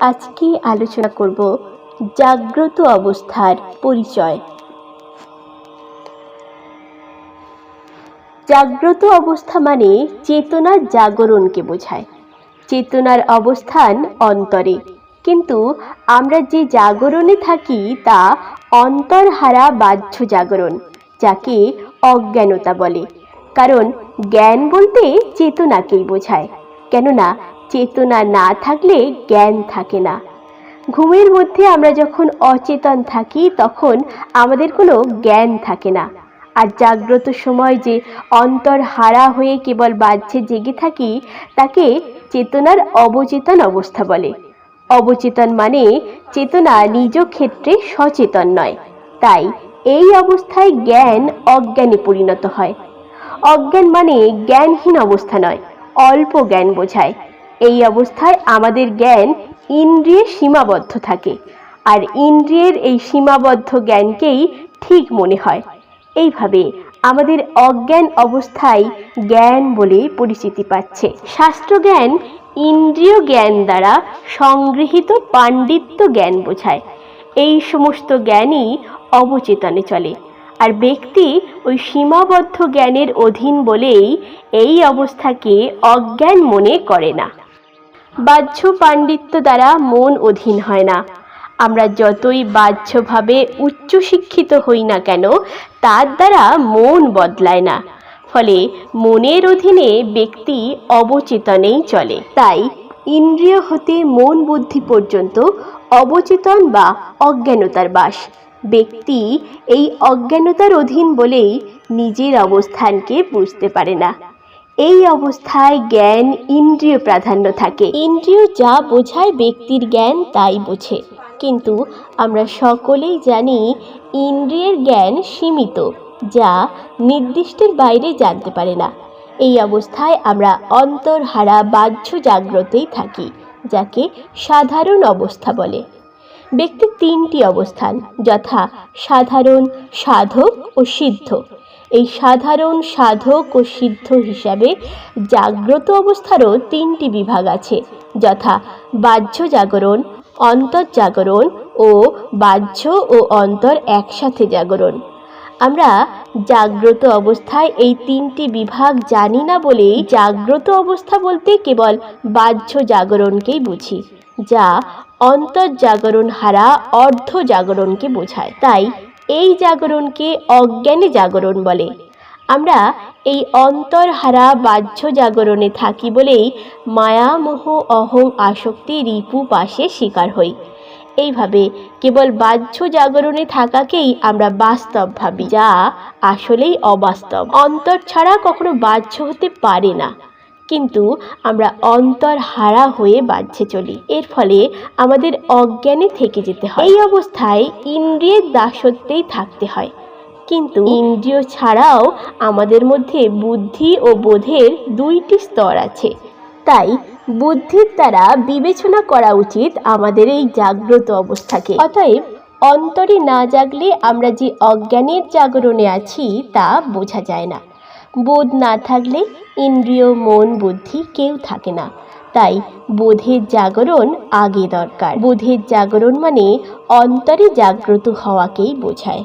আজকে আলোচনা করব জাগ্রত অবস্থার পরিচয়। জাগ্রত অবস্থা মানে চেতনার জাগরণকে বোঝায়। চেতনার অবস্থান অন্তরে। কিন্তু আমরা যে জাগরণে থাকি তা অন্তরহারা বাহ্য জাগরণ, যাকে অজ্ঞানতা বলে। কারণ জ্ঞান বলতে চেতনাকেই বোঝায়। কেননা চেতনা না থাকলে জ্ঞান থাকে না। ঘুমের মধ্যে আমরা যখন অচেতন থাকি, তখন আমাদের কোনো জ্ঞান থাকে না। আর জাগ্রত সময় যে অন্তর হারা হয়ে কেবল বাহ্যে জেগে থাকি, তাকে চেতনার অবচেতন অবস্থা বলে। অবচেতন মানে চেতনা নিজ ক্ষেত্রে সচেতন নয়। তাই এই অবস্থায় জ্ঞান অজ্ঞানে পরিণত হয়। অজ্ঞান মানে জ্ঞানহীন অবস্থা নয়, অল্প জ্ঞান বোঝায়। এই অবস্থায় আমাদের জ্ঞান ইন্দ্রিয়ে সীমাবদ্ধ থাকে। আর ইন্দ্রিয়ের এই সীমাবদ্ধ জ্ঞানকেই ঠিক মনে হয়। এইভাবে আমাদের অজ্ঞান অবস্থায় জ্ঞান বলে পরিচিতি পাচ্ছে। শাস্ত্রজ্ঞান ইন্দ্রিয় জ্ঞান দ্বারা সংগৃহীত পাণ্ডিত্য জ্ঞান বোঝায়। এই সমস্ত জ্ঞানই অবচেতনে চলে। আর ব্যক্তি ওই সীমাবদ্ধ জ্ঞানের অধীন বলেই এই অবস্থাকে অজ্ঞান মনে করে না। বাহ্য পাণ্ডিত্য দ্বারা মন অধীন হয় না। আমরা যতই বাহ্যভাবে উচ্চশিক্ষিত হই না কেন, তার দ্বারা মন বদলায় না। ফলে মনের অধীনে ব্যক্তি অবচেতনেই চলে। তাই ইন্দ্রিয় হতে মন বুদ্ধি পর্যন্ত অবচেতন বা অজ্ঞানতার বাস। ব্যক্তি এই অজ্ঞানতার অধীন বলেই নিজের অবস্থানকে বুঝতে পারে না। এই অবস্থায় জ্ঞান ইন্দ্রিয় প্রাধান্য থাকে। ইন্দ্রিয় যা বোঝায় ব্যক্তির জ্ঞান তাই বোঝে। কিন্তু আমরা সকলেই জানি ইন্দ্রিয়ের জ্ঞান সীমিত, যা নির্দিষ্টের বাইরে জানতে পারে না। এই অবস্থায় আমরা অন্তরহারা বাহ্য জাগ্রতেই থাকি, যাকে সাধারণ অবস্থা বলে। ব্যক্তির তিনটি অবস্থান, যথা সাধারণ, সাধক ও সিদ্ধ। এই সাধারণ, সাধক ও সিদ্ধ হিসাবে জাগ্রত অবস্থারও তিনটি বিভাগ আছে, যথা বাহ্য জাগরণ অন্তর জাগরণ ও বাহ্য ও অন্তর একসাথে জাগরণ। আমরা জাগ্রত অবস্থায় এই তিনটি বিভাগ জানি না বলেই জাগ্রত অবস্থা বলতে কেবল বাহ্য জাগরণকেই বুঝি, যা অন্তর জাগরণ হারা অর্ধ জাগরণকে বোঝায়। তাই এই জাগরণকে অজ্ঞানে জাগরণ বলে। আমরা এই অন্তরহারা বাহ্য জাগরণে থাকি বলেই মায়া মোহ অহং আসক্তি রিপু পাশে শিকার হই। এইভাবে কেবল বাহ্য জাগরণে থাকাকেই আমরা বাস্তব ভাবি, যা আসলেই অবাস্তব। অন্তর ছাড়া কখনো বাহ্য হতে পারে না, কিন্তু আমরা অন্তর হারা হয়ে বাহ্যে চলি। এর ফলে আমাদের অজ্ঞানে থেকে যেতে হয়। এই অবস্থায় ইন্দ্রিয়ের দাসত্বেই থাকতে হয়, কিন্তু ইন্দ্রিয় ছাড়াও আমাদের মধ্যে বুদ্ধি ও বোধের দুইটি স্তর আছে। তাই বুদ্ধির দ্বারা বিবেচনা করা উচিত আমাদের এই জাগ্রত অবস্থাকে। অতএব অন্তরে না জাগলে আমরা যে অজ্ঞানের জাগরণে আছি তা বোঝা যায় না। বোধ না থাকলে ইন্দ্রিয়, মন, বুদ্ধি কেউ থাকে না। তাই বোধের জাগরণ আগে দরকার। বোধের জাগরণ মানে অন্তরে জাগ্রত হওয়াকেই বোঝায়।